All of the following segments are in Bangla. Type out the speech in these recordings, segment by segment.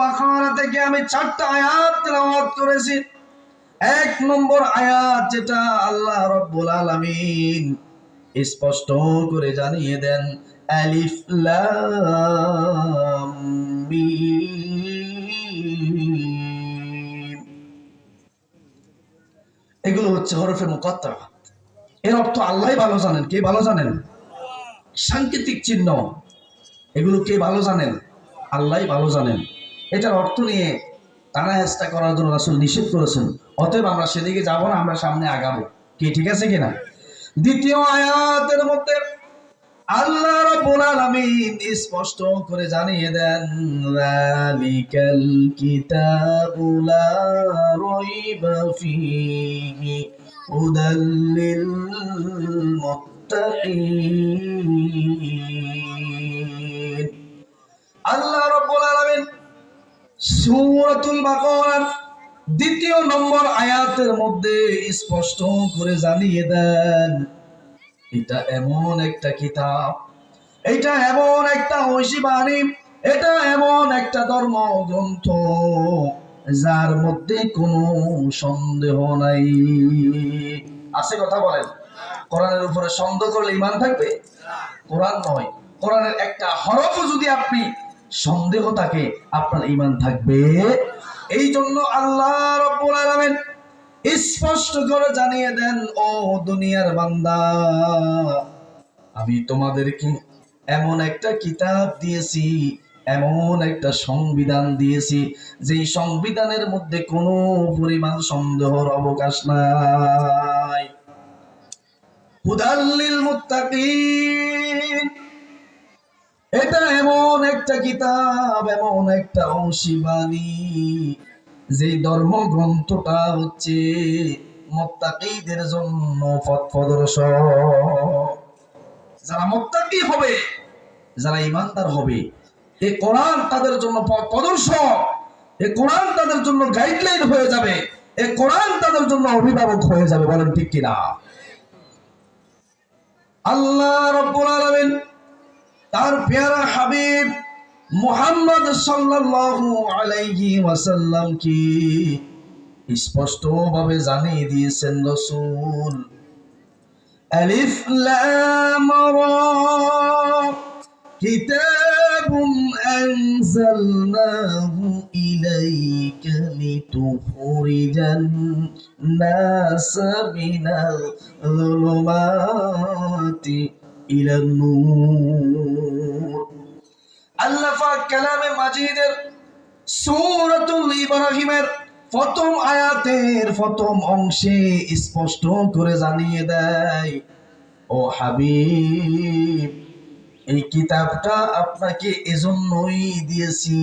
বাকারা থেকে আমি চারটা আয়াত করেছি। এক নম্বর আয়াত যেটা আল্লাহ রাব্বুল আলামিন স্পষ্ট করে জানিয়ে দেন, আলিফ লাম এগুলো হচ্ছে হরফে মুকাত্তারাত। এর অর্থ আল্লাহই ভালো জানেন, কে ভালো জানেন? সাংকেতিক চিহ্ন। এগুলো কে ভালো জানেন? আল্লাহই ভালো জানেন। এটার অর্থ নিয়ে টানা হেস্তা করার জন্য রাসূল নিষেধ করেছেন। অতএব আমরা সেদিকে যাব না, আমরা সামনে আগাবো। কি, ঠিক আছে কিনা? দ্বিতীয় আয়াতের মধ্যে আল্লাহ রাব্বুল স্পষ্ট করে জানিয়ে দেন, যালিকাল কিতাবু রাইবা ফীহি হুদাল মুত্তাকিন। বাকারার দ্বিতীয় নম্বর আয়াতের মধ্যে স্পষ্ট করে জানিয়ে দেন, এটা এমন একটা কিতাব, এটা এমন একটা ঐশী বাণী, এটা এমন একটা ধর্ম গ্রন্থ যার মধ্যে কোনো সন্দেহ নাই। আছে কথা বলেন? কোরআনের উপরে সন্দেহ করলে ইমান থাকবে? কোরআন নয়। কোরআনের একটা হরফ যদি আপনি সন্দেহ থাকে আপনার ইমান থাকবে। এই জন্য আল্লাহ আলামিন স্পষ্ট করে জানিয়ে দেন, ও দুনিয়ার বান্দা, আমি তোমাদেরকে এমন একটা কিতাব দিয়েছি, এমন একটা সংবিধান দিয়েছি, যেই সংবিধানের মধ্যে কোনো পরিমাণ সন্দেহর অবকাশ নাই। হুদাল্লিল এটা এমন একটা কিতাব, এমন একটা অংশীবাণী, যে ধর্মগ্রন্থটা হচ্ছে মোত্তাকিদের জন্য পথ যারা মোত্তাকি হবে, যারা ইমানদার হবে এই কোরআন তাদের জন্য পথ প্রদর্শক এই কোরআন তাদের জন্য গাইডলাইন হয়ে যাবে এই কোরআন তাদের জন্য অভিভাবক হয়ে যাবে, বলেন ঠিক কিনা? আল্লাহ রব্বুল আলামিন তার পেয়ারা হাবিব মুহাম্মদ সাল্লাল্লাহু আলাইহি ওয়াসাল্লাম কি স্পষ্ট ভাবে জানিয়ে দিয়েছেন রাসূল। আলিফ লাম কিতাবুম আনজালনাহু ইলাইকা লিতুখরিজান নাস মিনাল যুলুমাতি ইলান নূর। আল্লাহ কালামে মাজিদের প্রথম আয়াতের প্রথম অংশে স্পষ্ট করে জানিয়ে দেয়, ও হাবিব, এই কিতাবটা আপনাকে এজন্যই দিয়েছি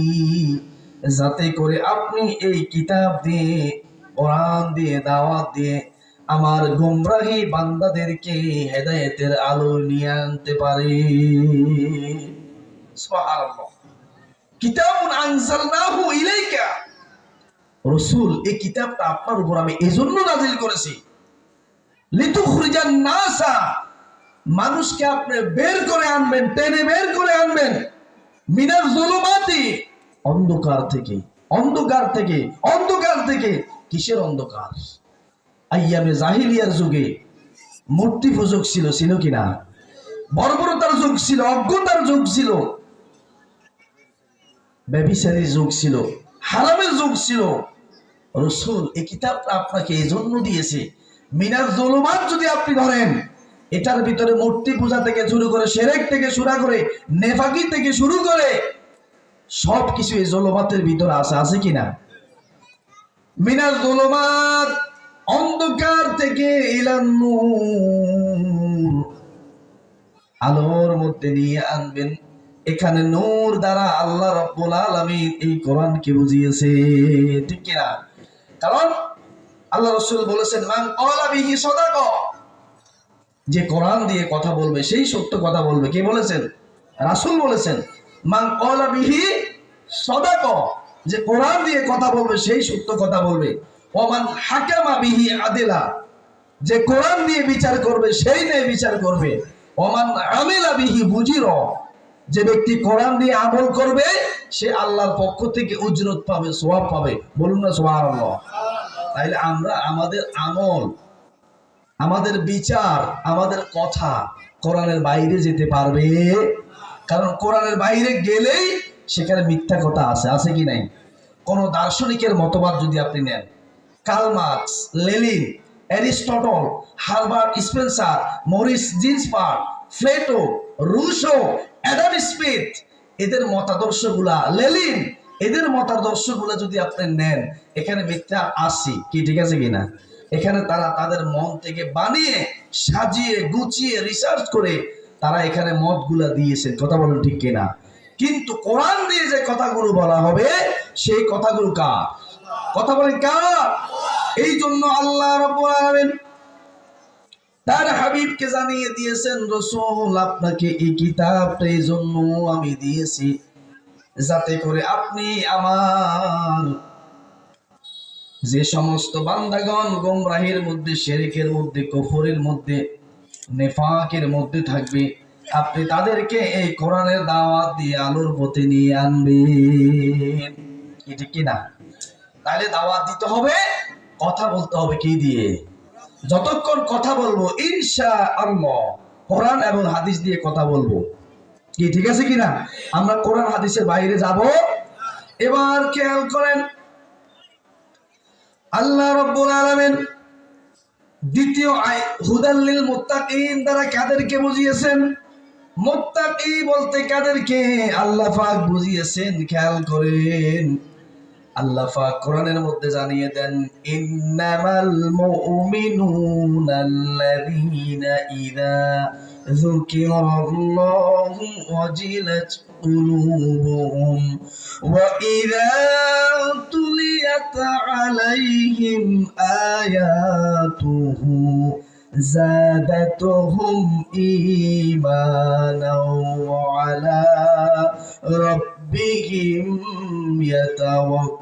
যাতে করে আপনি এই কিতাব দিয়ে দিয়ে, দাওয়াত দিয়ে আমার গুমরাহি বান্দাদেরকে হেদায়েতের আলো নিয়ে আনতে পারে। কিতাবুন আনজালনাহু ইলাইকা। রাসূল, এই কিতাবটা আপনার উপর আমি এজন্য নাযিল করেছি। লিতুখরিজান নাসা মানুষকে আপনি বের করে আনবেন, টেনে বের করে আনবেন। মিনার জুলুমাতি। অন্ধকার থেকে অন্ধকার থেকে অন্ধকার থেকে। কিসের অন্ধকার? আইয়ামে জাহিলিয়ার যুগে মূর্তি পূজক ছিল ছিল কিনা? বর্বরতার যুগ ছিল, অজ্ঞতার যুগ ছিল। ব্যবিচারীর যুগ ছিল, হারামের যুগ ছিল। রসুল এই কিতাবটা আপনাকে এই জন্য দিয়েছে। মিনার জলমাত যদি আপনি ধরেন, এটার ভিতরে মূর্তি পূজা থেকে শুরু করে, সেরেক থেকে শুরু করে, নেফাকি থেকে শুরু করে সব কিছু এই জলমাতের ভিতরে আছে আছে কিনা? মিনার জলমাত অন্ধকার থেকে ইলান নূর। আলোর মধ্যে নিয়ে আনবেন। এখানে নূর দ্বারা আল্লাহ রাব্বুল আলামিন এই কোরআনকে বুঝিয়েছে। ঠিক কিনা? কারণ আল্লাহ রাসূল বলেছেন, মান ক্বালা বিহি সাদাকা। যে কোরআন দিয়ে কথা বলবে, সেই সত্য কথা বলবে। কে বলেছেন? রাসূল বলেছেন, মান ক্বালা বিহি সাদাকা। যে কোরআন দিয়ে কথা বলবে, সেই সত্য কথা বলবে। ওমান হাকামা বিহি আদিলা। যে কোরআন দিয়ে বিচার করবে, সেই নিয়ে বিচার করবে। ওমান আমিলা বিহি বুজির। যে ব্যক্তি কোরআন দিয়ে আমল করবে, সে আল্লাহর পক্ষ থেকে উজরত পাবে সোয়াব পাবে। বলুন না সোয়াব তাইলে আমরা আমাদের আমল, আমাদের বিচার, আমাদের কথা কোরআনের বাইরে যেতে পারবে। কারণ কোরআনের বাইরে গেলেই সেখানে মিথ্যা কথা আছে আছে কি নাই? কোন দার্শনিকের মতবাদ যদি আপনি নেন। Karl Marx, Lenin, Aristotle Herbert Spencer, Maurice Ginsberg Plato, Rousseau, Adam Smith. এদের মতাদর্শগুলা, লেলিন, এদের মতাদর্শগুলা যদি আপনি নেন, এখানে মিথ্যা আসি কি, ঠিক আছে কিনা? এখানে তারা তাদের মন থেকে বানিয়ে, সাজিয়ে, গুছিয়ে রিসার্চ করে তারা এখানে মতগুলা দিয়েছেন। কথা বলেন ঠিক কিনা? কিন্তু কোরআন দিয়ে যে কথাগুলো বলা হবে, সেই কথাগুলো কার? কথা বলেন কার? এই জন্য আল্লাহ রাব্বুল তার হাবিবকে জানিয়ে দিয়েছেন, রসুল, আপনাকে এই কিতাবটা এই জন্য আমি দিয়েছি যাতে করে আপনি আমার যে সমস্ত বান্দাগণ গোমরাহের মধ্যে, শেরেকের মধ্যে, কফরের মধ্যে, নেফাকের মধ্যে থাকবে, আপনি তাদেরকে এই কোরআনের দাওয়াত দিয়ে আলোর পথে নিয়ে আনবেন। এটা কিনা তাহলে দাওয়াত দিতে হবে। কথা বলতে হবে কি দিয়ে? যতক্ষণ কথা বলব ইনশা আল্লাহ কোরআন এবং হাদিস দিয়ে কথা বলব। কি, ঠিক আছে কিনা? আমরা কোরআন হাদিসের বাইরে যাব। এবার খেয়াল করেন, আল্লাহ রব্বুল আলামিন দ্বিতীয় আয় হুদাল্লিল মুত্তাকিন দ্বারা কাদেরকে বুঝিয়েছেন? মুত্তাকি বলতে কাদেরকে? আল্লাহ পাক বুঝিয়েছেন, খেয়াল করেন। আল্লাহ পাক কোরআনের মধ্যে জানিয়ে দেন ইন্নামাল মুমিনুনা আল্লাযীনা ইযা যুকিরাল্লাহু ওয়াজিলাত قلوبهم وإذا تليت عليهم آياته زادتهم إيمانا وعلى ربهم يتوكلون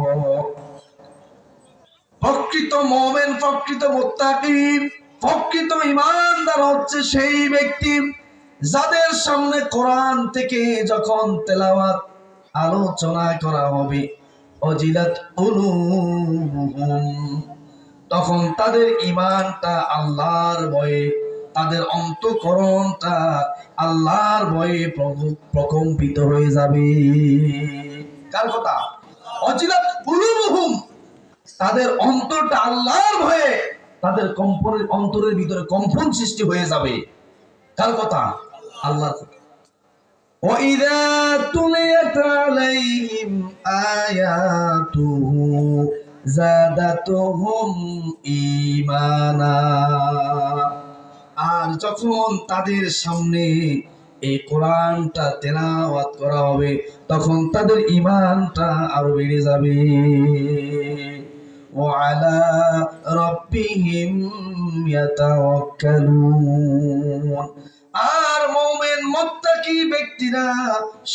প্রকৃত মোমেন, প্রকৃত মোত্তাকি, প্রকৃত ইমানদার হচ্ছে সেই ব্যক্তি যাদের সামনে কোরআন থেকে যখন তেলাওয়াত আলোচনা করা হবে, অজিলাত তখন তাদের ইমানটা আল্লাহর ভয়ে, তাদের অন্তকরণটা আল্লাহর ভয়ে প্রক- প্রকম্পিত হয়ে যাবে। কার কথা? অজিলাত তাদের অন্তরটা আল্লাহর ভয়ে তাদের কম্পনের অন্তরের ভিতরে কম্পন সৃষ্টি হয়ে যাবে কার কথা আল্লাহর কথা وإذا تليت عليهم آياته زادتهم إيمانا আর যখন তাদের সামনে এই কোরআনটা তেলাওয়াত করা হবে তখন তাদের ইমানটা আরো বেড়ে যাবে وعلى ربهم يتوكلون আর মোমেন মোত্তাকি ব্যক্তিরা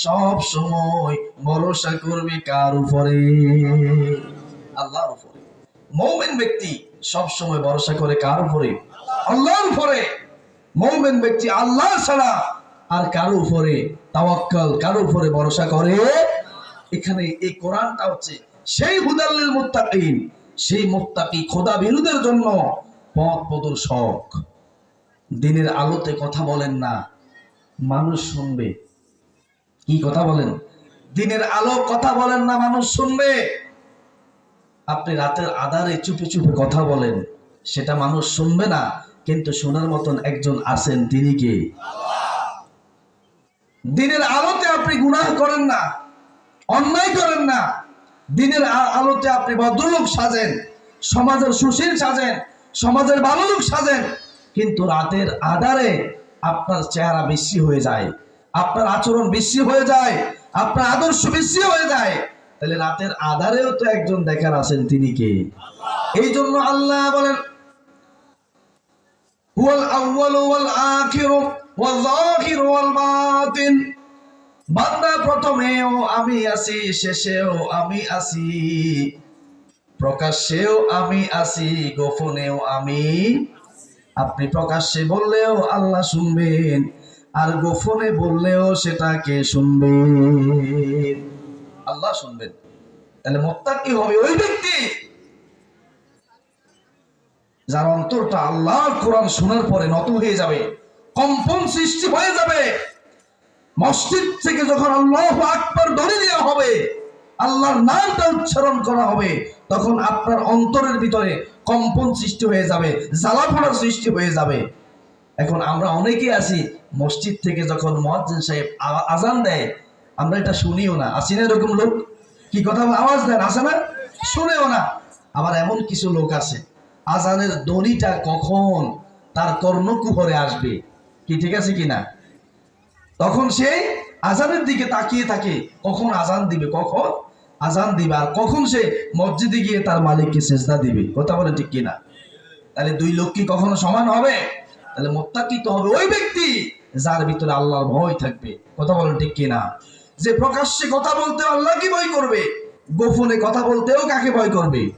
সব সময় ভরসা করবে কার উপরে আল্লাহর উপরে মোমেন ব্যক্তি সব সময় ভরসা করে কার উপরে আল্লাহর উপরে মোমেন ব্যক্তি আল্লাহ ছাড়া আর কার উপরে তাওয়াক্কাল কার উপরে ভরসা করে এখানে এই কোরআনটা হচ্ছে সেই হুদাল্লিল মুত্তাকিন সেই মুত্তাকি খোদা বিরুদের জন্য পথ প্রদর্শক। দিনের আলোতে কথা বলেন না, মানুষ শুনবে। কি কথা বলেন? দিনের আলো কথা বলেন না, মানুষ শুনবে। আপনি রাতের আধারে চুপে চুপে কথা বলেন, সেটা মানুষ শুনবে না, কিন্তু শোনার মতন একজন আছেন তিনি কে? দিনের আলোতে আপনি গুনাহ করেন না, অন্যায় করেন না দিনের আলোতে আপনি ভদ্রলোক সাজেন, সমাজের সুশীল সাজেন, সমাজের ভালো লোক সাজেন, কিন্তু রাতের আধারে আপনার চেহারা বিশ্রী হয়ে যায়, আপনার আচরণ বিশ্রী হয়ে যায়, আপনার আদর্শ বিশ্রী হয়ে যায়। তাহলে রাতের আধারেও তো একজন দেখার আছেন তিনি কে? এই জন্য আল্লাহ বলেন, হুয়াল আউয়ালু ওয়াল আখিরু ওয়াল যাহিরু ওয়াল বাতিন। বান্দা প্রথমেও আমি আছি, শেষেও আমি আছি। প্রকাশ্যেও আমি আছি, গোপনেও আমি আপনি প্রকাশ্যে বললেও আল্লাহ শুনবেন, আর গোপনে বললেও সেটাকে শুনবেন। আল্লাহ শুনবেন। তাহলে মোত্তাকি হবে ওই ব্যক্তি যার অন্তরটা আল্লাহর কোরআন শোনার পরে নত হয়ে যাবে, কম্পন সৃষ্টি হয়ে যাবে। মসজিদ থেকে যখন আল্লাহ আকবার ধরে দেওয়া হবে, আল্লাহর নামটা উচ্চারণ করা হবে, তখন আপনার অন্তরের ভিতরে কম্পন সৃষ্টি হয়ে যাবে, জ্বালাপড়ার সৃষ্টি হয়ে যাবে। এখন আমরা অনেকে আছি, মসজিদ থেকে যখন মহাজ্জিন সাহেব আজান দেয়, আমরা এটা শুনিও না। আসি না এরকম লোক? কি কথা? আওয়াজ দেন, আসে না? শুনেও না। আবার এমন কিছু লোক আছে, আজানের দড়িটা কখন তার কর্ণকুহরে আসবে? কি ঠিক আছে কি না? তখন সে আজানের দিকে তাকিয়ে থাকে। কখন আজান দিবে? কখন? আজান দিবে। আর কখন সে মসজিদে গিয়ে তার মালিককে সেজদা দিবে? কথা বলে ঠিক কিনা? তাহলে দুই লোক কি কখনো সমান হবে? তাহলে মোত্তাকি তো হবে ওই ব্যক্তি যার ভিতরে আল্লাহর ভয় থাকবে। কথা বলেন ঠিক কিনা? যে প্রকাশ্যে কথা বলতে আল্লাহ কি ভয় করবে? গোপনে কথা বলতেও কাকে ভয় করবে?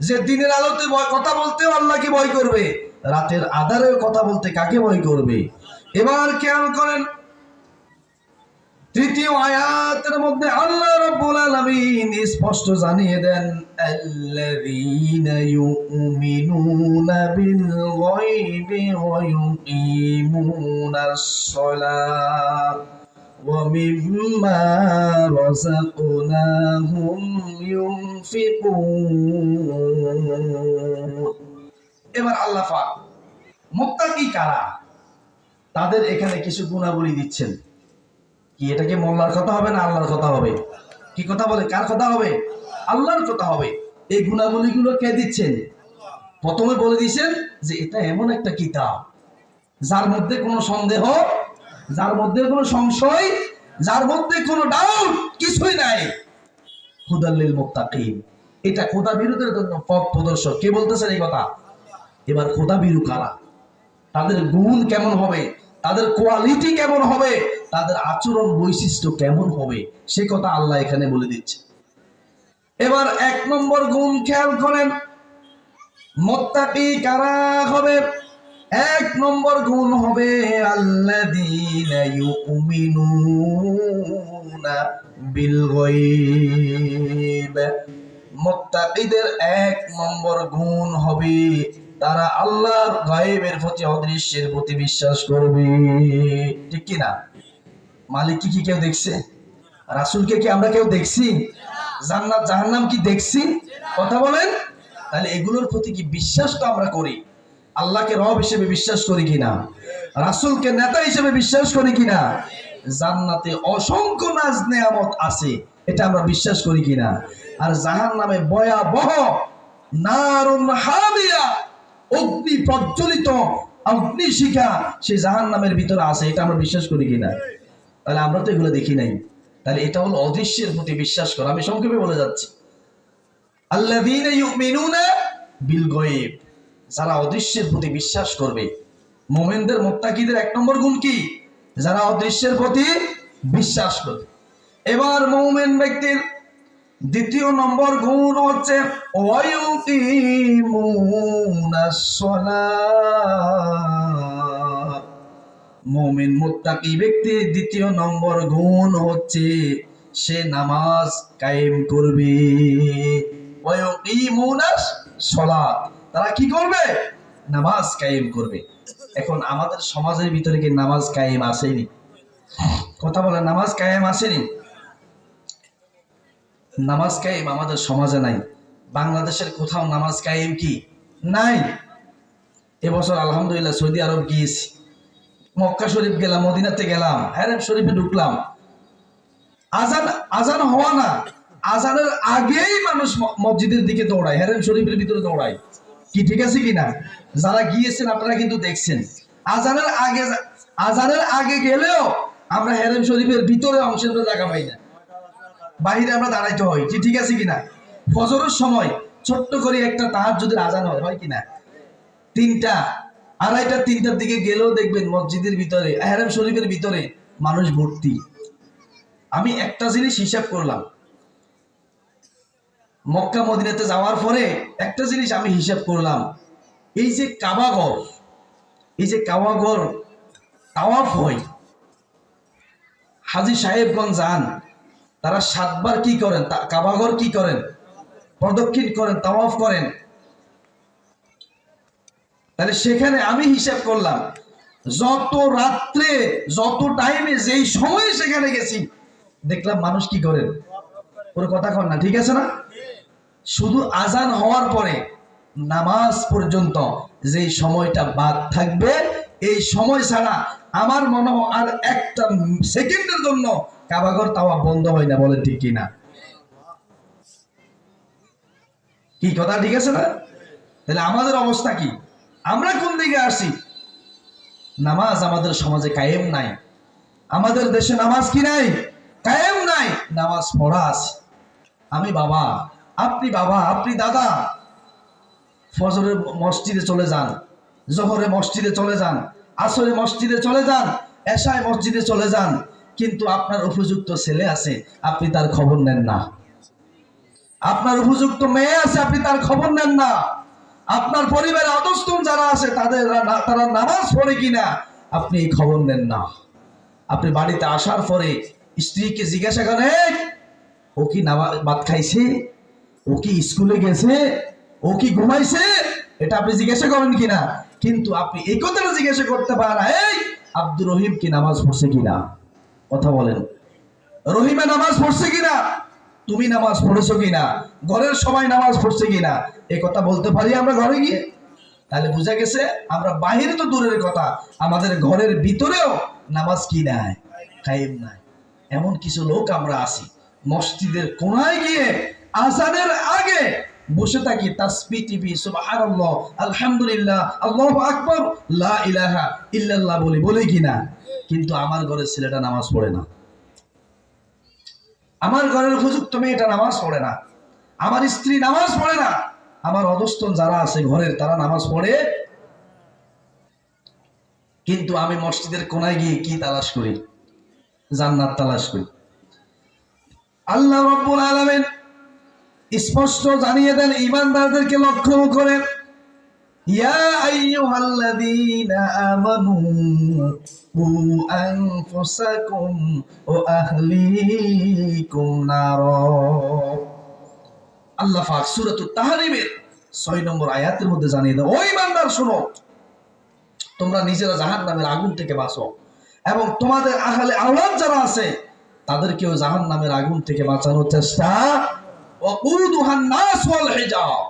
যে দিনের আলোতে কথা বলতেও আল্লাহকে ভয় করবে? রাতের আধারেও কথা বলতে কাকে ভয় করবে? এবার খেয়াল করেন তৃতীয় আয়াতের মধ্যে আল্লাহ রাব্বুল আলামিন স্পষ্ট জানিয়ে দেন, আল্লাযীনা ইউমিনুনা বিল গায়বি ওয়া ইউকিমুনাস সালাত ওয়া মিম্মা রাযাকনাহুম ইউনফিকুন এবার আল্লাহ পাক মুত্তাকি কারা? তাদের এখানে কিছু গুণাবলী দিচ্ছেন। কি এটা কি মোল্লার কথা হবে না আল্লাহর কথা হবে? কি কথা বলে? কার কথা হবে? আল্লাহর কথা হবে। এই গুণাবলীগুলো কে দিচ্ছেন? প্রথমে বলে দিয়েছেন যে এটা এমন একটা কিতাব, যার মধ্যে কোনো সন্দেহ, যার মধ্যে কোনো সংশয়, যার মধ্যে কোনো ডাউট কিছুই নাই। হুদাল্লিল মুত্তাকিন। এটা খোদা বিরুদ্ধের জন্য পথ প্রদর্শক। কে বলতেছেন এই কথা? এবার খোদা বিরু কারা? তাদের গুণ কেমন হবে? তাদের কোয়ালিটি কেমন হবে? তাদের আচরণ বৈশিষ্ট্য কেমন হবে, সে কথা আল্লাহ এখানে বলে দিচ্ছে। এবার এক নম্বর গুণ খেয়াল করেন, মোত্তাকি কারা হবে? এক নম্বর গুণ হবে, আল্লাযীনা ইউমিনুনা বিল গায়ব এক নম্বর গুণ হবে, তারা আল্লাহর গায়েবের প্রতি অদৃশ্যের প্রতি বিশ্বাস করবে। ঠিক কি না মালিক কি কেউ দেখছে? রাসূলকে কি আমরা কেউ দেখছি? জান্নাত, জাহান্নাম কি দেখছি? কথা বলেন। তাহলে এগুলোর প্রতি কি বিশ্বাস তো আমরা করি? আল্লাহকে রব হিসেবে বিশ্বাস করি কিনা? রাসূলকে নেতা হিসেবে বিশ্বাস করি কিনা? জান্নাতে অসংখ্য নাজ নেয়ামত আছে, এটা আমরা বিশ্বাস করি কিনা? আর জাহান নামে ভয়াবহ, নারুন হামিয়া, অগ্নি প্রজ্বলিত অগ্নি শিখা সে জাহান নামের ভিতরে আছে, এটা আমরা বিশ্বাস করি কিনা? তাহলে আমরা তো এগুলো দেখি নাই। তাহলে এটা হলো অদৃশ্যের প্রতি বিশ্বাস করা। আমি সংক্ষেপে বলে যাচ্ছি। ইউমিনুনা বিল গায়ব। যারা অদৃশ্যের প্রতি বিশ্বাস করবে, মোমেনদের মোত্তাকিদের এক নম্বর গুণ কি? যারা অদৃশ্যের প্রতি বিশ্বাস করবে। এবার মোমেন ব্যক্তির দ্বিতীয় নম্বর গুণ হচ্ছে ওয়ায়ুকিমুনাস সালাত। মুমিন মুত্তাকি ব্যক্তির দ্বিতীয় নম্বর গুণ হচ্ছে সে নামাজ কায়েম করবে। তারা কি করবে? নামাজ কায়েম করবে। এখন আমাদের সমাজের ভিতরে কি নামাজ কায়েম আসেনি? কথা বলে নামাজ কায়েম আসেনি? নামাজ কায়েম আমাদের সমাজে নাই। বাংলাদেশের কোথাও নামাজ কায়েম কি? নাই। এবছর আলহামদুলিল্লাহ সৌদি আরব গিয়েছি। মক্কা শরীফ গেলাম, মদিনাতে গেলাম হ্যারেম শরীফে ঢুকলাম। আজান আজান হওয়া না। আজানের আগেই মানুষ মসজিদের দিকে দৌড়ায় হ্যারেম শরীফের ভিতরে দৌড়ায়। কি, ঠিক আছে কিনা যারা গিয়েছেন আপনারা কিন্তু দেখছেন। আজানের আগে আজানের আগে গেলেও আমরা হ্যারেম শরীফের ভিতরে অংশের জায়গা পাই না। বাহিরে আমরা দাঁড়াইতে হয়, কি, ঠিক আছে কিনা ফজরের সময় ছোট্ট করে একটা তাহার যদি আজান হয় হয় কিনা তিনটা। আড়াইটা তিনটার দিকে গেলেও দেখবেন মসজিদের ভিতরে আহরাম শরীফের ভিতরে মানুষ ভর্তি। আমি একটা জিনিস হিসাব করলাম। মক্কা, মদিনাতে যাওয়ার পরে একটা জিনিস আমি হিসাব করলাম। এই যে কাবাগর এই যে কাবাগর তাওয়াফ হয়। হাজি সাহেবগঞ্জ যান, তারা সাতবার কি করেন? কাবাগর কি করেন? প্রদক্ষিণ করেন, তাওয়াফ করেন। তাহলে সেখানে আমি হিসাব করলাম, যত রাত্রে, যত টাইমে যেই সময় সেখানে গেছি, দেখলাম মানুষ কি করেন? ওর কথা কন না, ঠিক আছে না? শুধু আজান হওয়ার পরে, নামাজ পর্যন্ত যেই সময়টা বাদ থাকবে, এই সময় ছাড়া আমার মনে হয় আর একটা সেকেন্ডের জন্য কাবাগর তাওয়া বন্ধ হয় না বলে ঠিক কিনা? কি কথা, ঠিক আছে না? তাহলে আমাদের অবস্থা কি? আমরা কোন দিকে আসি? নামাজ আমাদের সমাজে কায়েম নাই। আমাদের দেশে নামাজ কি নাই? কায়েম নাই। নামাজ পড়া আছে। আমি বাবা, আপনি বাবা, আপনি দাদা। ফজরের মসজিদে চলে যান জহরে মসজিদে চলে যান আসরে মসজিদে চলে যান, এশায় মসজিদে চলে যান, কিন্তু আপনার উপযুক্ত ছেলে আছে, আপনি তার খবর নেন না। আপনার উপযুক্ত মেয়ে আছে, আপনি তার খবর নেন না। আপনার পরিবারে অদস্তম যারা আছে, তাদের তারা নামাজ পড়ে কিনা, আপনি এই খবর নেন না। আপনি বাড়িতে আসার পরে স্ত্রীকে জিজ্ঞাসা করেন ও কি নামাজ ভাত খাইছে? ও কি স্কুলে গেছে? ও কি ঘুমাইছে? এটা আপনি জিজ্ঞাসা করেন কিনা। কিন্তু আপনি এই কথাটা জিজ্ঞাসা করতে পারেন এই, আব্দুর রহিম কি নামাজ পড়ছে কিনা? কথা বলেন। রহিমে নামাজ পড়ছে কিনা? তুমি নামাজ পড়েছো কিনা? ঘরের সবাই নামাজ পড়ছে কিনা? এই কথা বলতে পারি আমরা ঘরে গিয়ে? তাহলে বোঝা গেছে, আমরা বাহিরে তো দূরের কথা, আমাদের ঘরের ভিতরেও নামাজ কি নাই? নাই। এমন কিছু লোক আমরা আছি। মসজিদের কোনায় গিয়ে আজানের আগে বসে থাকি, তাসবি, টিভি, সুবহানাল্লাহ, আলহামদুলিল্লাহ, আল্লাহু আকবার, লা ইলাহা ইল্লাল্লাহ বলি বলি কিনা? কিন্তু আমার ঘরের ছেলেটা নামাজ পড়ে না। আমার ঘরের উপযুক্ত মেয়েটা নামাজ পড়ে না। আমার স্ত্রী নামাজ পড়ে না। আমার অধস্তন যারা আছে ঘরের, তারা নামাজ পড়ে। কিন্তু আমি মসজিদের কোনায় গিয়ে কি তালাশ করি? জান্নাত তালাশ করি। আল্লাহ রব্বুল আলামিন স্পষ্ট জানিয়ে দেন ইমানদারদেরকে লক্ষ্য করে ইয়া আইয়ুহাল্লাযীনা আমানু কু আনফুসাকুম ওয়া আহলিকুম নার আল্লাহ পাক সূরাতুত তাহরিমের 6 নম্বর আয়াতের মধ্যে জানিয়ে দেন, ওই ইমানদার শুনো, তোমরা নিজেরা জাহান্নামের আগুন থেকে বাঁচো এবং তোমাদের আহলে আওলাদ যারা আছে, তাদেরকেও জাহান্নামের আগুন থেকে বাঁচানোর চেষ্টা। ওয়াকুদুহান নাস ওয়াল হিজাব।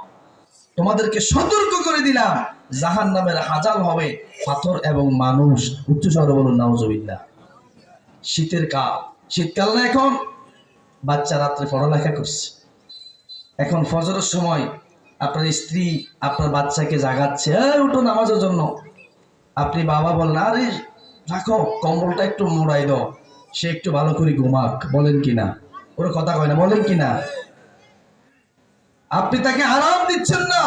তোমাদেরকে সতর্ক করে দিলাম। জাহান নামের হাজাল হবে পাথর এবং মানুষ। উচ্চ স্বরে বলুন, নাউজুবিল্লাহ। শীতের কাল। শীতকাল না এখন? বাচ্চা রাত্রে পড়ালেখা করছে। এখন ফজরের সময় আপনার স্ত্রী আপনার বাচ্চাকে জাগাচ্ছে উঠো নামাজের জন্য। আপনি বাবা বলেন, আরে, রাখো, কম্বলটা একটু মোড়াই দাও। সে একটু ভালো করে ঘুমাক। বলেন কিনা? ওর কথা কয় না, বলেন কিনা? আপনি তাকে আরাম দিচ্ছেন না।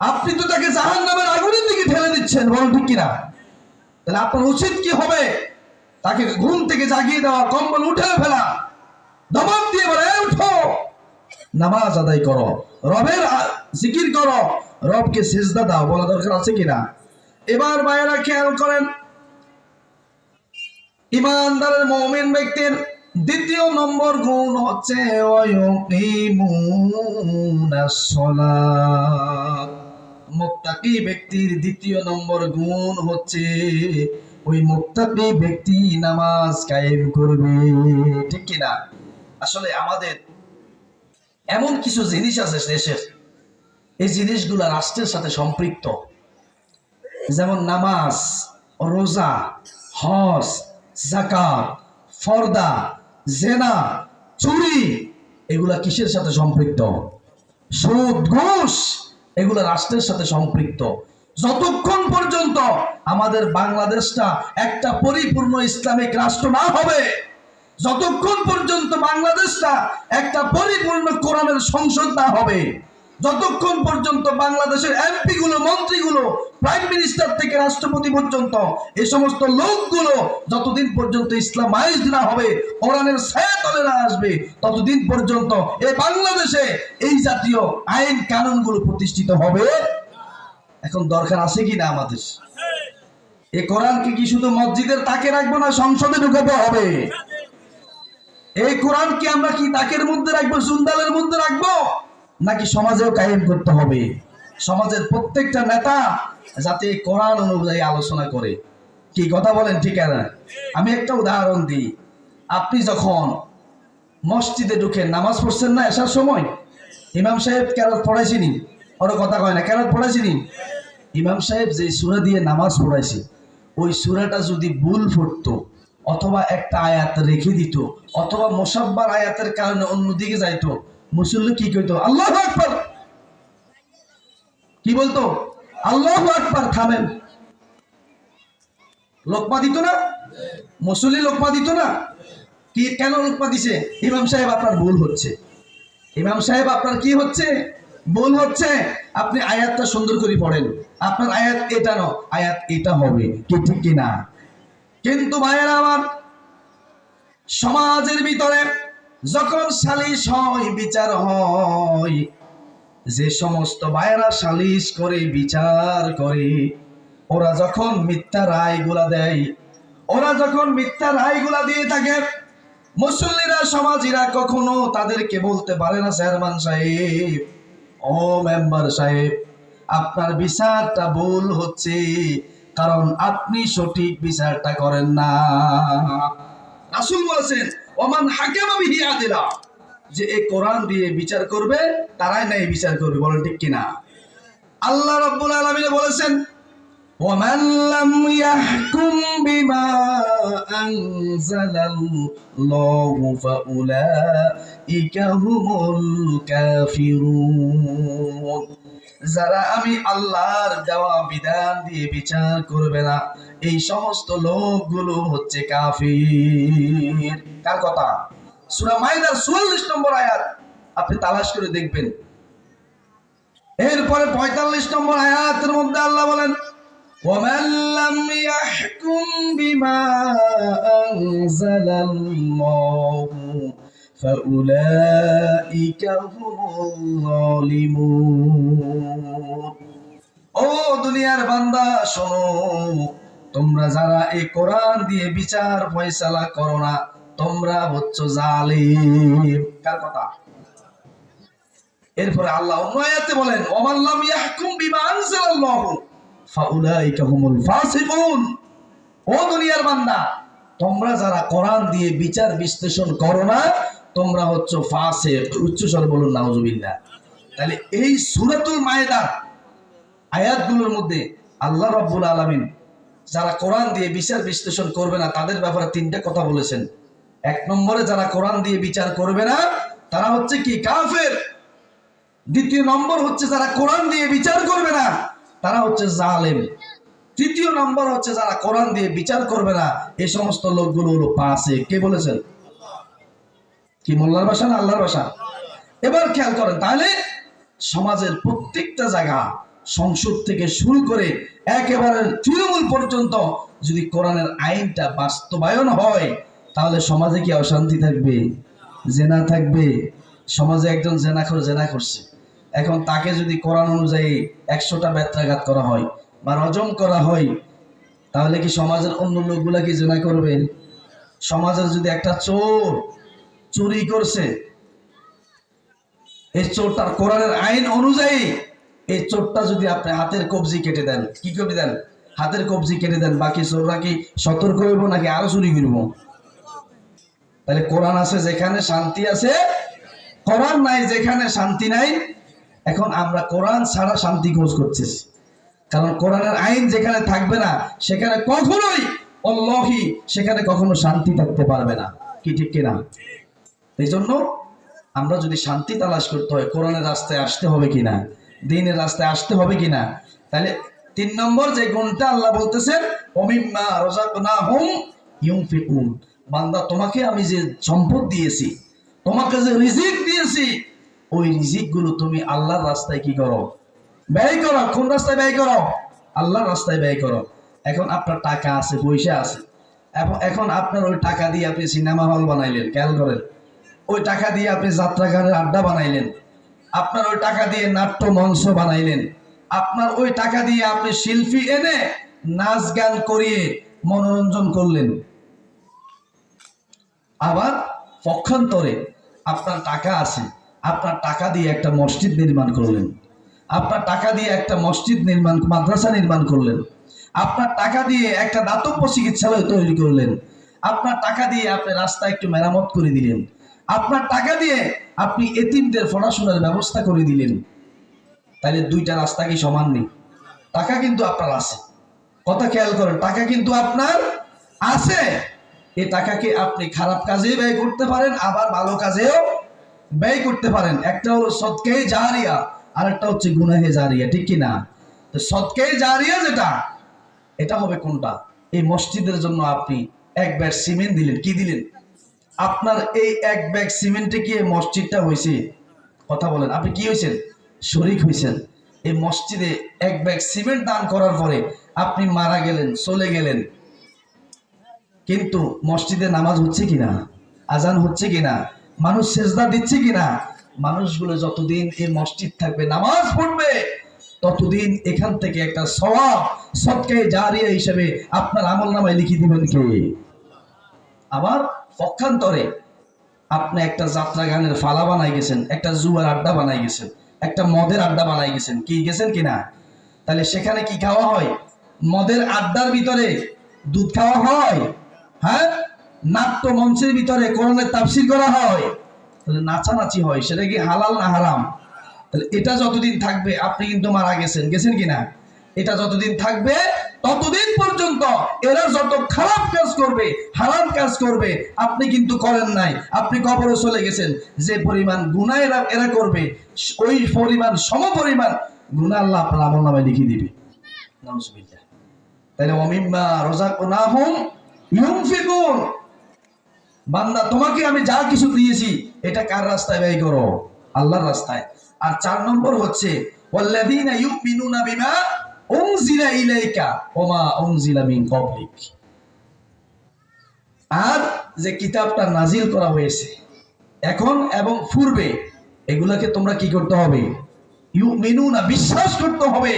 আপনি তো তাকে জাহান নামের আগুনের দিকে ঠেলে দিচ্ছেন, বলেন ঠিক কিনা? তাহলে আপনার উচিত কি হবে? তাকে ঘুম থেকে জাগিয়ে দেওয়া, কম্বল উঠে ফেলা দবাব দিয়ে বলে উঠো, নামাজ আদায় করো, রবের জিকির করো, রবকে সিজদা দাও, বলা দরকার আছে কিনা? এবার মায়েরা খেয়াল করেন, ইমানদারের মমিন ব্যক্তির দ্বিতীয় নম্বর গুণ হচ্ছে। মুত্তাকি ব্যক্তির দ্বিতীয় নম্বর গুণ হচ্ছে ওই মুত্তাকি ব্যক্তি নামাজ কায়েম করবে। ঠিক কিনা আসলে আমাদের এমন কিছু জিনিস আছে দেশের। এই জিনিসগুলো রাষ্ট্রের সাথে সম্পৃক্ত। যেমন নামাজ, রোজা, হজ জাকাত ফর্দা জেনা, চুরি, এগুলা কিসের সাথে সম্পৃক্ত? সুদ, ঘুষ, এগুলো রাষ্ট্রের সাথে সম্পৃক্ত। যতক্ষণ পর্যন্ত আমাদের বাংলাদেশটা একটা পরিপূর্ণ ইসলামিক রাষ্ট্র না হবে, যতক্ষণ পর্যন্ত বাংলাদেশটা একটা পরিপূর্ণ কোরআনের সংসদ না হবে যতক্ষণ পর্যন্ত বাংলাদেশের এমপি গুলো মন্ত্রীগুলো, প্রাইম মিনিস্টার থেকে রাষ্ট্রপতি পর্যন্ত এই সমস্ত লোকগুলো যতদিন পর্যন্ত ইসলামাইজড না হবে, কোরআনের ছায়াতলে না আসবে, ততদিন পর্যন্ত এই বাংলাদেশে এই জাতীয় আইন কানুনগুলো প্রতিষ্ঠিত হবে। এখন দরকার আছে কি না আমাদের? এই কোরআনকে কি শুধু মসজিদের তাকে রাখব না, সংসদে ঢুকাতে হবে? এই কোরআনকে আমরা কি তাকের মধ্যে রাখব সুন্দালের মধ্যে রাখব? নাকি সমাজেও কায়েম করতে হবে? সমাজের প্রত্যেকটা নেতা যাতে কোরআন অনুযায়ী আলোচনা করে। কি কথা বলেন ঠিক আছে আমি একটা উদাহরণ দিই। আপনি যখন মসজিদে ঢুকে নামাজ পড়ছেন না আসার সময়? ইমাম সাহেব কেরাত পড়াইছিনি? ওর কথা কয় না, কেরাত পড়াইছিনি? ইমাম সাহেব যে সুরা দিয়ে নামাজ পড়াইছে, ওই সুরাটা যদি ভুল ফুটতো অথবা একটা আয়াত রেখে দিত, অথবা মোসাব্বার আয়াতের কারণে অন্যদিকে যাইতো মুসল্লি কি কইতো? আল্লাহ আকবার। কি বলতো? আল্লাহ আকবার, থামেন। লোকমা দিত না? মুসল্লি লোকমা দিত না? কি, কেন লোকমা দিছে ইমাম সাহেব, আপনার ভুল হচ্ছে। ইমাম সাহেব, আপনার কি হচ্ছে? ভুল হচ্ছে। আপনি আয়াতটা সুন্দর করে পড়েন। আপনার আয়াত এটা ন আয়াত এটা হবে। কি ঠিক কি না? কিন্তু ভাইয়েরা আমার, সমাজের ভিতরে যখন সালিশ হয়, বিচার হয়, যে সমস্ত ভাইয়েরা সালিশ করে, বিচার করে, ওরা যখন মিথ্যা রায়গুলা দেয়, ওরা যখন মিথ্যা রায়গুলা দিয়ে থাকে, মুসল্লিরা, সমাজিরা কখনো তাদেরকে বলতে পারে না, চেয়ারম্যান সাহেব। ও মেম্বার সাহেব, আপনার বিচারটা ভুল হচ্ছে, কারণ আপনি সঠিক বিচারটা করেন না। রাসূল বলেছেন ওমান হাকামা বিহি আদিলা যে এই কোরআন দিয়ে বিচার করবে তারাই নাই বিচার করবে বলেন ঠিক কিনা আল্লাহ রাব্বুল আলামিন বলেছেন ومن لم يحكم بما أنزل الله فأولئك هم الكافرون যারা আমি আল্লাহর দেওয়া বিধান দিয়ে বিচার করবে না এই সমস্ত লোকগুলো হচ্ছে কাফির কার কথা সূরা মাইদার 44 নম্বর আয়াত আপনি তালাশ করে দেখবেন এরপরে 45 নম্বর আয়াতের মধ্যে আল্লাহ বলেন ومن لم يحكم بما أنزل الله فأولئك هم الظالمون ও দুনিয়ার বান্দা শোনো তোমরা যারা এই কোরআন দিয়ে বিচার ফয়সালা করো না, তোমরা হচ্ছ জালিম। কার কথা? এরপরে আল্লাহ অন্য আয়াতে বলেন ওমাল্লাম ইয়াহকুম বিমা আনজালাল্লাহু ফাউলাইকা হুমুল ফাসিকুন। ও দুনিয়ার বান্দা, তোমরা যারা কোরআন দিয়ে বিচার বিশ্লেষণ করো না, তোমরা হচ্ছ ফাসিক। উচ্চ স্বর বলুন, নাউজুবিল্লাহ। তাহলে এই সূরাতুল মায়েদা আয়াতগুলোর মধ্যে আল্লাহ রাব্বুল আলামিন যারা কোরআন দিয়ে বিচার বিশ্লেষণ করবে না, তাদের ব্যাপারে তিনটা কথা বলেছেন। এক নম্বরে, যারা কোরআন দিয়ে বিচার করবে না, তারা হচ্ছে কি কাফের? দ্বিতীয় নম্বর হচ্ছে, যারা কোরআন দিয়ে বিচার করবে না, তারা হচ্ছে জালেম। তৃতীয় নম্বর হচ্ছে, যারা কোরআন দিয়ে বিচার করবে না এই সমস্ত লোকগুলো হলো পাশে কে বলেছেন? কি, মোল্লার বাসা না আল্লাহর বাসা এবার খেয়াল করেন, তাহলে সমাজের প্রত্যেকটা জায়গা সংসদ থেকে শুরু করে একেবারে তৃণমূল পর্যন্ত যদি কোরআনের আইনটা বাস্তবায়ন হয়, তাহলে সমাজে কি অশান্তি থাকবে? জেনা থাকবে। সমাজে একজন জেনা করে জেনা করছে। এখন তাকে যদি কোরআন অনুযায়ী একশোটা ব্যত্রাঘাত করা হয় বা রজম করা হয়, তাহলে কি সমাজের অন্য লোকগুলা কি জেনা করবে? সমাজের যদি একটা চোর চুরি করছে, এই চোরটার কোরআনের আইন অনুযায়ী এই চোরটা যদি আপনি হাতের কবজি কেটে দেন, কি করে দেন? হাতের কবজি কেটে দেন, বাকি চোররা কি সতর্ক হইব নাকি আরও চুরি করব? তাহলে কোরআন আছে, যেখানে শান্তি আছে, কোরআন নাই, যেখানে শান্তি নাই, এখন আমরা কোরআন ছাড়া শান্তি খোঁজ করতেছি। কারণ কোরআনের আইন যেখানে থাকবে না, সেখানে কখনোই অল্লাহি সেখানে কখনো শান্তি থাকতে পারবে না। কি ঠিক কিনা? এই জন্য আমরা যদি শান্তি তালাশ করতে হয়, কোরআনের রাস্তায় আসতে হবে কিনা? দিনের রাস্তায় আসতে হবে কিনা? তাহলে তিন নম্বর যে গুণটা আল্লাহ বলতেছেন অমিম্মা রোজাক না হুম ইউম বান্দা, তোমাকে আমি যে সম্পদ দিয়েছি, তোমাকে যে রিজিক দিয়েছি, ওই রিজিকগুলো তুমি আল্লাহর রাস্তায় কি করো? ব্যয় করো। কোন রাস্তায় ব্যয় করো? আল্লাহর রাস্তায় ব্যয় করো। এখন আপনার টাকা আছে, পয়সা আছে। এবং, এখন আপনার ওই টাকা দিয়ে আপনি সিনেমা হল বানাইলেন, খেয়াল করেন। ওই টাকা দিয়ে আপনি যাত্রাগানের আড্ডা বানাইলেন। আপনার ওই টাকা দিয়ে নাট্য মঞ্চ বানাইলেন। আপনার ওই টাকা দিয়ে আপনি শিল্পী এনে নাচ গান করিয়ে মনোরঞ্জন করলেন। আবার পক্ষান্তরে আপনার টাকা আছে, আপনার টাকা দিয়ে একটা মসজিদ নির্মাণ করলেন। আপনার টাকা দিয়ে একটা মসজিদ নির্মাণ, মাদ্রাসা নির্মাণ করলেন। আপনার টাকা দিয়ে একটা দাতব্য চিকিৎসালয় তৈরি করলেন। আপনার টাকা দিয়ে আপনি রাস্তা একটু মেরামত করে দিলেন। আপনার টাকা দিয়ে আপনি এতিমদের পড়াশোনার ব্যবস্থা করে দিলেন। তাহলে দুইটা রাস্তা কি সমান নেই? টাকা কিন্তু আপনার আছে। কথা খেয়াল করেন, টাকা কিন্তু আপনার আছে। এই টাকাকে আপনি খারাপ কাজে ব্যয় করতে পারেন, আবার ভালো কাজেও ব্যয় করতে পারেন। একটা হলো সৎকে জারিয়া আর একটা হচ্ছে গুনাহে জারিয়া, ঠিক কি না? তো সৎকে জারিয়া যেটা, এটা হবে কোনটা? এই মসজিদের জন্য আপনি এক ব্যাগ সিমেন্ট দিলেন, কি দিলেন? আপনার এই এক ব্যাগ সিমেন্টে কি মসজিদটা হয়েছে কথা বলেন, আপনি কি হয়েছেন শরিক হয়েছেন এই মসজিদে এক ব্যাগ সিমেন্ট দান করার পরে আপনি মারা গেলেন, চলে গেলেন। কিন্তু মসজিদে নামাজ হচ্ছে কিনা আজান হচ্ছে কিনা মানুষ সেজদা দিচ্ছে কিনা মানুষগুলো যতদিন এই মসজিদ থাকবে, নামাজ পড়বে, ততদিন এখান থেকে একটা সওয়াব সৎকায় জারিয়া হিসেবে আপনার আমল নামায় লিখে দিবেন কে? আবার পক্ষান্তরে আপনি একটা যাত্রা গানের ফালা বানাই গেছেন, একটা জুয়ার আড্ডা বানাই গেছেন, একটা মদের আড্ডা বানাই গেছেন, কি গেছেন কিনা তাহলে সেখানে কি খাওয়া হয়? মদের আড্ডার ভিতরে দুধ খাওয়া হয়? হ্যাঁ? নাট্য মঞ্চের ভিতরে কোরআনের তাফসির করা হয়? তাহলে নাচানাচি হয়, সেটা কি হালাল না হারাম? তাহলে এটা যতদিন থাকবে, আপনি কিন্তু মারা গেছেন গেছেন কিনা এটা যতদিন থাকবে, ততদিন পর্যন্ত এরা যত খারাপ কাজ করবে, হারাম কাজ করবে, আপনি কিন্তু করেন নাই। আপনি কবরে চলে গেছেন। যে পরিমাণ গুণা এরা এরা করবে, ওই পরিমাণ সম পরিমাণ গুণা আল্লাহ আপনার আমল নামে লিখে দিবে। তাহলে অমিম্মা রোজা বান্দা, তোমাকে আমি যা কিছু দিয়েছি, এটা কার রাস্তায় ব্যয় করো? আল্লাহর রাস্তায়। আর চার নম্বর হচ্ছে, ওয়াল্লাযীনা ইউমিনুনা বিমা মিন আর যে কিতাবটা নাজিল করা হয়েছে, এখন এবং পূর্বে, এগুলাকে তোমরা কি করতে হবে? ইউমিনুনা, বিশ্বাস করতে হবে।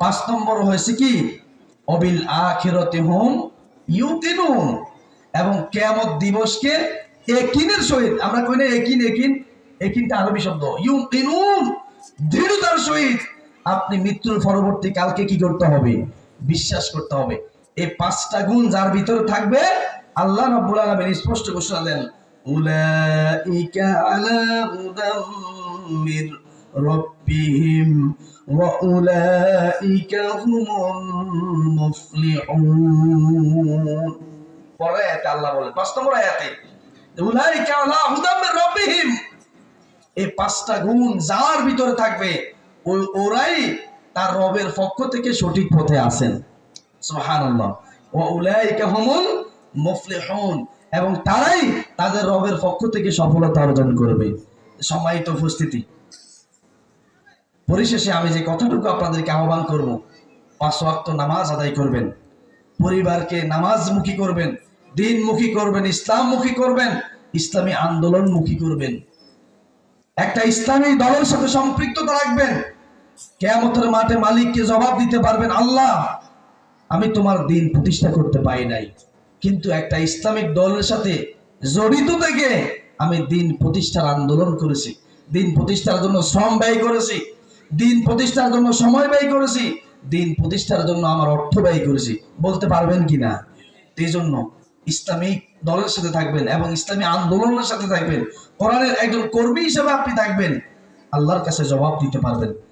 পাঁচ নম্বর হয়েছে কি? অবিল আখিরতে হোম ইউকিনুন। এবং কেয়ামত দিবসকে একিনের সহিত, আমরা কই না একিন একিন? একিনটা আরবি শব্দ। ইউকিনুন, দৃঢ়তার সহিত। আপনি মৃত্যুর পরবর্তী কালকে কি করতে হবে? বিশ্বাস করতে হবে। এই পাঁচটা গুণ যার ভিতরে থাকবে, আল্লাহ রাব্বুল আলামিন স্পষ্ট ঘোষণা দেন, উলাইকা আলা হুদাম মির রব্বিহিম ওয়া উলাইকা হুমুল মুফলিহুন। পরে আয়াতে আল্লাহ বলেন পাঁচ নম্বর আয়াতে, উলাইকা আলা হুদাম মির রব্বিহিম। এই পাঁচটা গুণ যার ভিতরে থাকবে ওরাই তার রবের পক্ষ থেকে সঠিক পথে মুফলিহুন। এবং তারাই তাদের রবের পক্ষ থেকে সফলতা অর্জন করবে। সম্মানিত উপস্থিতি। পরিশেষে আমি যে কথাটুকু আপনাদেরকে আহ্বান করব, পাঁচ ওয়াক্ত নামাজ আদায় করবেন। পরিবারকে নামাজমুখী করবেন, দিনমুখী করবেন, ইসলামমুখী করবেন, ইসলামী আন্দোলনমুখী করবেন। একটা ইসলামী দলের সাথে সম্পৃক্ততা রাখবেন। কেয়ামতের মাঠে মালিককে জবাব দিতে পারবেন, আল্লাহ, আমি তোমার দিন প্রতিষ্ঠা করতে পারি নাই। কিন্তু একটা ইসলামিক দলের সাথে জড়িত থেকে আমি দিন প্রতিষ্ঠার আন্দোলন করেছি। দিন প্রতিষ্ঠার জন্য শ্রম ব্যয় করেছি। দিন প্রতিষ্ঠার জন্য সময় ব্যয় করেছি। দিন প্রতিষ্ঠার জন্য আমার অর্থ ব্যয় করেছি। বলতে পারবেন কিনা এই জন্য ইসলামিক দলের সাথে থাকবেন এবং ইসলামী আন্দোলনের সাথে থাকবেন। কোরআনের একজন কর্মী হিসেবে আপনি থাকবেন। আল্লাহর কাছে জবাব দিতে পারবেন।